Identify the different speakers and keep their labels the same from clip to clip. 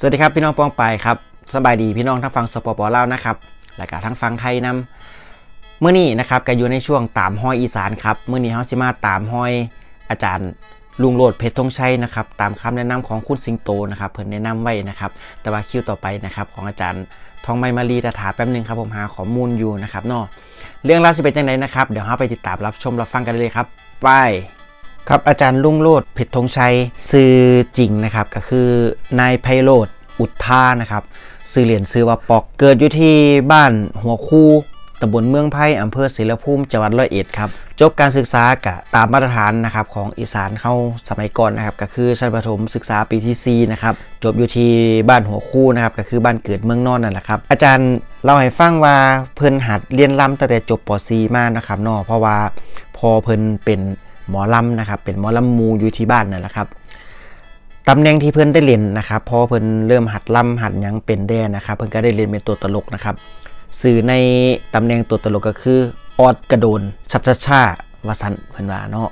Speaker 1: สวัสดีครับพี่น้องปองไปครับสบายดีพี่น้องทั้งฟังสปปลาวนะครับและก็ทั้งฟังไทยนำเมื่อนี้นะครับก็อยู่ในช่วงตามห้อยอีสานครับเมื่อนี้เฮาสิมาตามห้อยอาจารย์ลุงโลดเพชรธงชัยนะครับตามคำแนะนำของคุณสิงโตนะครับเพิ่นแนะนำไว้นะครับ แต่ว่าคิวต่อไปนะครับของอาจารย์ทองไมมารีตถาแป๊บนึงครับผมหาข้อมูลอยู่นะครับเนาะเรื่องราวสิเป็นจังไดนะครับเดี๋ยวเราไปติดตามรับชมรับฟังกันเลยครับไป ครับอาจารย์ลุงโลดเพชรธงชัยซื้อจริงนะครับก็คือนายไพโรธอุทธานะครับซื้อเหรียญซื้อว่าปอกเกิดอยู่ที่บ้านหัวคู่ตำบลเมืองไผ่อำเภอศิลภูมิจังหวัดร้อยเอ็ดครับจบการศึกษากะตามมาตรฐานนะครับของอีสานเข้าสมัยก่อนนะครับก็คือชั้นประถมศึกษาปีที่4นะครับจบอยู่ที่บ้านหัวคู่นะครับก็คือบ้านเกิดเมืองนอนนั่นแหละครับอาจารย์เล่าให้ฟังว่าเพิ่นหัดเรียนรำตั้งแต่จบป .4 มานะครับเนาะเพราะว่าพอเพิ่นเป็น หมอลำนะครับ เป็นหมอลำมูอยู่ที่บ้านนั่นแหละครับตำแหน่งที่เพื่อนได้เรียนนะครับพอเพื่อนเริ่มหัดลำหัดยังเป็นแด้นะครับ เพื่อนก็ได้เรียนเป็นตัวตลกนะครับ สื่อในตำแหน่งตัวตลกก็คือออดกระโดนชัดชาชาวสันเพื่อนว่าเนาะ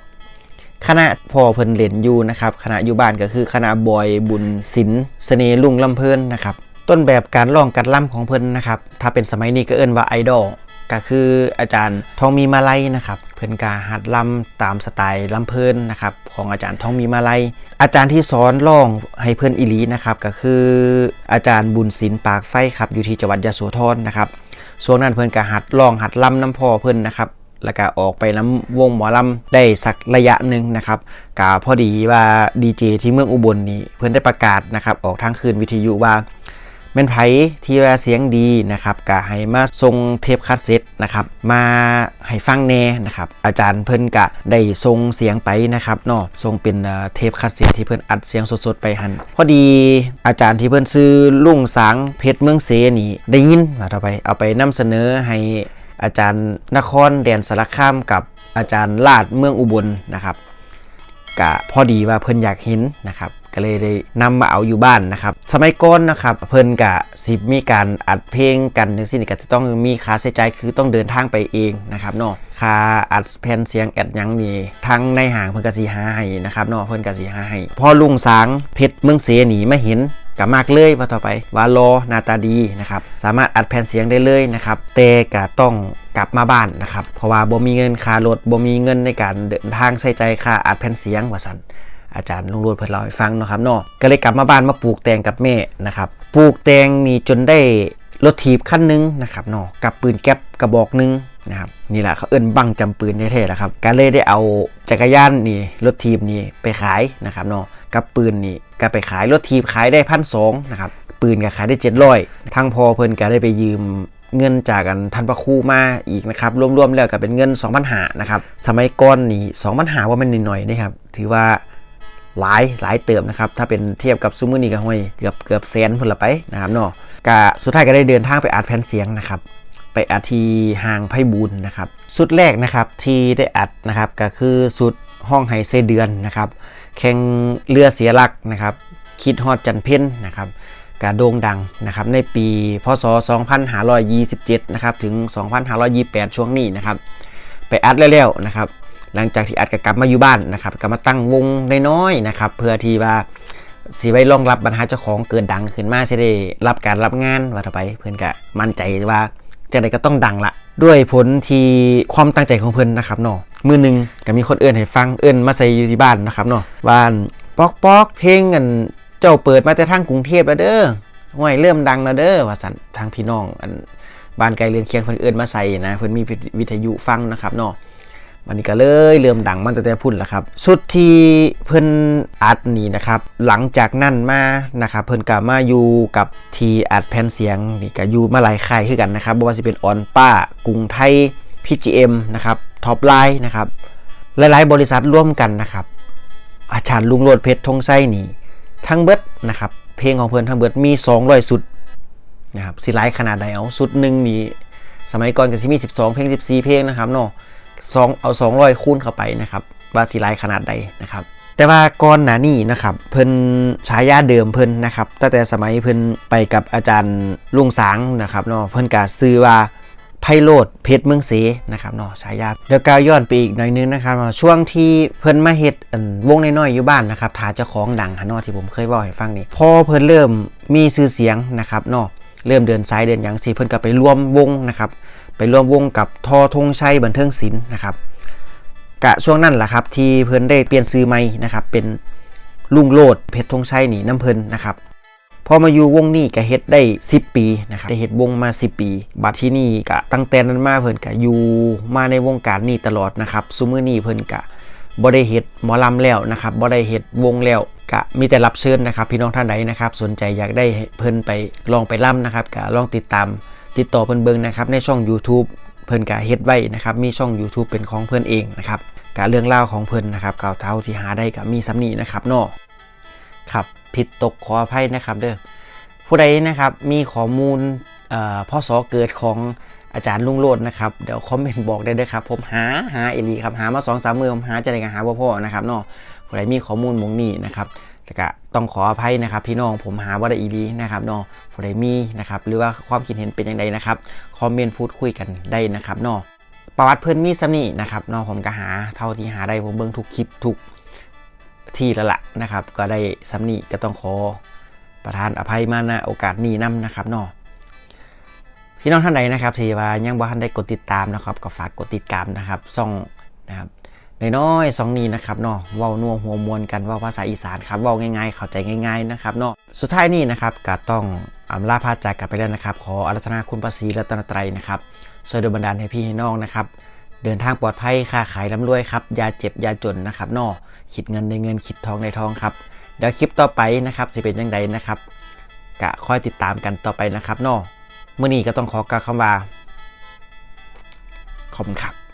Speaker 1: คณะพอเพื่อนเรียนอยู่นะครับคณะอยู่บ้านก็คือคณะบอยบุญศิลป์เสน่ห์ลุงลำเพลินนะครับต้นแบบการร้องการล่ำของเพื่อนนะครับถ้าเป็นสมัยนี้ก็เอิ้นว่าไอดอลก็คืออาจารย์ทองมีมาลัยนะครับ เพื่อนกาหัดลำตามสไตล์ลำเพลินนะครับของอาจารย์ทองมีมาลัย อาจารย์ที่สอนร้องให้เพื่อนอิลีนะครับก็คืออาจารย์บุญศิลป์ปากไฟครับอยู่ที่จังหวัดยะโสธรนะครับช่วงนั้นเพื่อนกาหัดร้องหัดลำน้ำพ่อเพื่อนนะครับแล้วก็ออกไปน้ำวงหมอลำได้สักระยะหนึ่งนะครับกาพอดีว่าดีเจที่เมืองอุบลนี่เพื่อนได้ประกาศนะครับออกทางคืนวิทยุว่า แม่นไผที่ว่าเสียงดีนะครับก็ให้มาส่งเทปคาสเซ็ตนะครับมาให้ฟังแน่นะครับอาจารย์เพิ่นก็ได้ส่งเสียงไปนะครับเนาะส่งเป็นเทปคาสเซ็ตที่เพิ่นอัดเสียงสดๆไปหันพอดีอาจารย์ที่เพิ่นซื้อลุงสางเพชรเมืองเสนี่ได้ยินว่าเอาไปเอาไปนำเสนอให้อาจารย์นครแดนสารคามกับอาจารย์ลาดเมืองอุบลนะครับกะพอดีว่าเพิ่นอยากเห็นนะครับ ก็เลยได้นำมาเอาอยู่บ้านนะครับ สมัยก่อนนะครับเพิ่นกะสิมีการอัดเพลงกันจังซี่นี่ก็จะต้องมีค่าใช้จ่ายคือต้องเดินทางไปเองนะครับเนาะค่าอัดแผ่นเสียงแอดยังนี่ทางในห้างเพิ่นก็สิหาให้นะครับเนาะเพิ่นก็สิหาให้พอลุงสางเพชรเมืองเสนีมาเห็นกับมากเลยว่าต่อไปว่ารอนาตาดีนะครับสามารถอัดแผ่นเสียงได้เลยนะครับแต่ก็ต้องกลับมาบ้านนะครับเพราะว่าบ่มีเงินค่ารถบ่มีเงินในการเดินทางใช้ใจายค่าอัดแผ่นเสียงว่าซั่น อาจารย์ลุงโรดเพิ่นเล่าให้ฟังเนาะครับเนาะก็เลยกลับมาบ้านมาปลูกแตงกับแม่นะครับปลูกแตงนี่จนได้รถถีบคันหนึงนะครับเนาะกับปืนแก๊ปกระบอกหนึงนะครับนี่แหละเขาเอิ้นบังจำปืนแท้ๆแหละครับก็เลยได้เอาจักรยานนี่รถถีบนี่ไปขายนะครับเนาะกับปืนนี่ก็ไปขายรถทีบขายได้พันสองนะครับปืนก็ขายได้เจ็ดร้อยทั้งพอเพิ่นก็ได้ไปยืมเงินจากกันทันประครูมาอีกนะครับรวมๆแล้วก็เป็นเงิน2 0 0หานะครับสมัยก่อนนี่2 0 0หาว่ามันน้อยนะครับถือว่า หลายหลายเติมนะครับ ถ้าเป็นเทียบกับซูมือนี่ก็ห้อยเกือบเกือบแสนพุ่นละไปนะครับเนาะก็สุดท้ายก็ได้เดินทางไปอัดแผ่นเสียงนะครับ ไปอัดที่ห่างไพ่บุญนะครับสุดแรกนะครับที่ได้อัดนะครับก็คือสุดห้องไฮเซเดือนนะครับแข่งเรือเสียหลักนะครับ คิดฮอดจันเพ่นนะครับกาโด่งดังนะครับในปีพศ 2527 นะครับถึง 2528 ช่วงนี้นะครับ ไปอัดแล้วๆนะครับ หลังจากที่อัดก็กลับมาอยู่บ้านนะครับก็มาตั้งวงน้อยๆนะครับ เพื่อที่ว่าสิไว้รองรับปัญหาเจ้าของเกิดดังขึ้นมาจะได้รับการรับงานว่าต่อไปเพื่อนก็มั่นใจว่าจะได้ก็ต้องดังละ ด้วยผลที่ความตั้งใจของเพื่อนนะครับเนาะมือหนึ่งก็มีคนเอื้อนให้ฟังเอื้อนมาใส่อยู่ที่บ้านนะครับเนาะว่าปอกปอกเพลงกันเจ้าเปิดมาแต่ทางกรุงเทพแล้วเด้อห่วยเริ่มดังแล้วเด้อว่าสันทางพี่น้องอันบ้านไกลเรือนเคียงเพิ่นเอื้อนมาใส่นะเพิ่อนมีวิทยุฟังนะครับเนาะ วันนี้ก็เลยเริ่มดังมันแต่พุ่นแล้วครับ สุดที่เพิ่นอัดนี่นะครับ หลังจากนั้นมานะครับเพิ่นก็มาอยู่กับทีอัดแผ่นเสียงนี่ก็อยู่มาหลายค่ายคือกันนะครับบ่ว่าสิเป็นออนป้ากรุงไทย PGM นะครับท็อปไลน์นะครับหลายๆ บริษัทร่วมกันนะครับ อาจารย์ลุงโรดเพชรธงไส้นี่ทั้งเบิดนะครับเพลงของเพิ่นทั้งเบิดมี200สุดนะครับสิหลายขนาดใดเอาสุดหนึ่งนี่สมัยก่อนก็สิมี 12 เพลง 14 เพลงนะครับเนาะ สองเอา200คูณเข้าไปนะครับว่าสีลายขนาดใดนะครับ แต่ว่าก่อนหน้านี้นะครับ เพิ่นฉายาเดิมเพิ่นนะครับตั้งแต่สมัยเพิ่นไปกับอาจารย์ลุงสางนะครับเนาะเพิ่นก็ซื้อว่าไพโรดเพชรเมืองเสนะครับเนาะฉายาเดี๋ยวกาวย้อนไปอีกหน่อยนึงนะครับช่วงที่เพิ่นมาเฮ็ดวงน้อยๆอยู่บ้านนะครับถาเจ้าของดังฮะเนาะที่ผมเคยบอกให้ฟังนี่พอเพิ่นเริ่มมีชื่อเสียงนะครับเนาะเริ่มเดินสายเดินหยังสิเพิ่นก็ไปร่วมวงนะครับ ไปร่วมวงกับทอธงชัยบันเทิงศิลป์นะครับกะช่วงนั้นแหละครับที่เพิ่นได้เปลี่ยนซื้อใหม่นะครับเป็นลุงโลดเพชรธงชัยหนีน้ำเพิ่นนะครับพอมาอยู่วงนี้ก็เฮ็ดได้ 10 ปีนะครับได้เฮ็ดวงมา 10 ปี บัดที่นี่ก็ตั้งแต่นั้นมาเพิ่นก็อยู่มาในวงการนี้ตลอดนะครับซุมื้อนี้เพิ่นก็บ่ได้เฮ็ดหมอลำแล้วนะครับบ่ได้เฮ็ดวงแล้วก็มีแต่รับเชิญนะครับ พี่น้องท่านใดนะครับ สนใจอยากได้เพิ่นไปลองไปล่ำนะครับก็ลองติดตาม ติดต่อเพิ่นเบิงนะครับในช่อง YouTube เพิ่นก็เฮ็ดไว้นะครับมีช่อง YouTube เป็นของเพิ่นเองนะครับกเรื่องราของเพิ่นนะครับเก่าเท่าที่หาได้ก็มีซ้ำนีนะครับเนาะครับผิดตกขออภัยนะครับเด้อผู้ใดนะครับมีข้อมูลเอ่อพ่อสอเกิดของอาจารย์ลุงโลดนะครับเดี๋ยวคอมเมนต์บอกได้เลยครับผมหาหาเอลีครับหามาสองสามมือผมหาจะได้กันหาบ่พ่อนะครับเนาะผู้ใดมีข้อมูลมงนี้นะครับ แต่ก็ต้องขออภัยนะครับ พี่น้องผมหาว่าได้อีหลีนะครับเนาะผู้ใดมีนะครับหรือว่าความคิดเห็นเป็นย่างไรนะครับคอมเมนต์พูดคุยกันได้นะครับเนาะประวัติเพื่อนมีสำนี่นะครับเนาะผมก็หาเท่าที่หาได้ผมเบิ่งทุกคลิปทุกที่แล้วละนะครับ ก็ได้สำนี่ก็ต้องขอประทานอภัยมาณโอกาสนี้นํนะครับเนาะพี่น้องท่านใดนะครับที่ว่ายังบ่ทันได้กดติดตามนะครับก็ฝากกดติดตามนะครับซ่องนะครับ น้อยๆสองนี้นะครับเนาะเว้านัวหัวมวลกันว่าภาษาอีสานครับเว้าง่ายๆ เข้าใจง่าย ๆนะครับเนาะสุดท้ายนี้นะครับก็ต้องอำลาพาจากกันไปแล้วนะครับ ขออารัธนาคุณพระศรีรัตนตรัยนะครับช่วยดลบันดาลให้พี่ให้น้องนะครับ เดินทางปลอดภัยค้าขายร่ำรวยครับอย่าเจ็บอย่าจนนะครับเนอคิดเงินในเงินคิดทองในทองครับเดี๋ยวคลิปต่อไปนะครับจะเป็นยังไงนะครับกะคอยติดตามกันต่อไปนะครับเนอเมื่อนี้ก็ต้องขอกล่าวคำว่าขอบคุณครับ